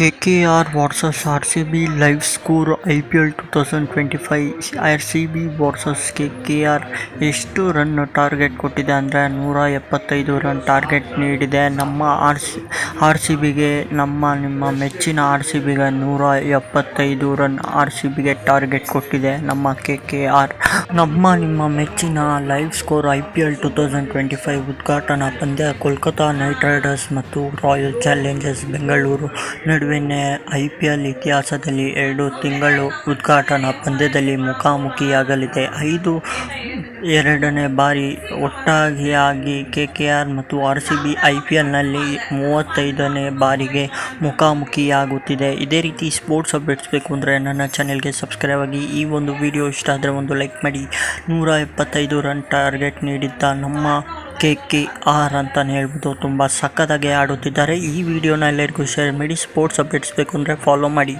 KKR vs R C B live score I P L two thousand twenty five R C B versus K K R ಎಷ್ಟು run target ಕೊಟ್ಟಿದೆ ಅಂದರೆ ನೂರ ಎಪ್ಪತ್ತೈದು run target ನೀಡಿದೆ. ನಮ್ಮ R C R C ಬಿಗೆ ನಮ್ಮ, ನಿಮ್ಮ ಮೆಚ್ಚಿನ ಆರ್ ಸಿ ಬಿಗೆ ನೂರ ಎಪ್ಪತ್ತೈದು ರನ್ ಆರ್ ಸಿ ಬಿಗೆ ಟಾರ್ಗೆಟ್ ಕೊಟ್ಟಿದೆ ನಮ್ಮ ಕೆ ಕೆ ಆರ್ ನಮ್ಮ, ನಿಮ್ಮ ಮೆಚ್ಚಿನ live score I P L two thousand twenty five ಉದ್ಘಾಟನಾ ಪಂದ್ಯ ಕೋಲ್ಕತಾ ನೈಟ್ ರೈಡರ್ಸ್ ಮತ್ತು ರಾಯಲ್ ಚಾಲೆಂಜರ್ಸ್ ಬೆಂಗಳೂರು ನಡುವಿನ ಐ ಪಿ ಎಲ್ ಇತಿಹಾಸದಲ್ಲಿ ಎರಡು ತಿಂಗಳು ಉದ್ಘಾಟನಾ ಪಂದ್ಯದಲ್ಲಿ ಮುಖಾಮುಖಿಯಾಗಲಿದೆ. ಐದು, ಎರಡನೇ ಬಾರಿ ಒಟ್ಟಾಗಿಯಾಗಿ ಕೆ ಕೆ ಆರ್ ಮತ್ತು R C B I P ಎಲ್ನಲ್ಲಿ ಮೂವತ್ತೈದನೇ ಬಾರಿಗೆ ಮುಖಾಮುಖಿಯಾಗುತ್ತಿದೆ. ಇದೇ ರೀತಿ ಸ್ಪೋರ್ಟ್ಸ್ ಅಪ್ಡೇಟ್ಸ್ ಬೇಕು ಅಂದರೆ ನನ್ನ ಚಾನೆಲ್ಗೆ ಸಬ್ಸ್ಕ್ರೈಬ್ ಆಗಿ. ಈ ಒಂದು ವಿಡಿಯೋ ಇಷ್ಟ ಆದರೆ ಒಂದು ಲೈಕ್ ಮಾಡಿ. ನೂರ ಎಪ್ಪತ್ತೈದು ರನ್ ಟಾರ್ಗೆಟ್ ನೀಡಿದ್ದ ನಮ್ಮ ಕೆ ಕೆ ಆರ್ ಅಂತಲೇ ಹೇಳ್ಬೋದು. ತುಂಬ ಸಖತ್ತಾಗಿ ಆಡುತ್ತಿದ್ದಾರೆ. ಈ ವಿಡಿಯೋನ ಎಲ್ಲರಿಗೂ ಶೇರ್ ಮಾಡಿ ಸ್ಪೋರ್ಟ್ಸ್ ಅಪ್ಡೇಟ್ಸ್ ಬೇಕು ಅಂದರೆ ಫಾಲೋ ಮಾಡಿ.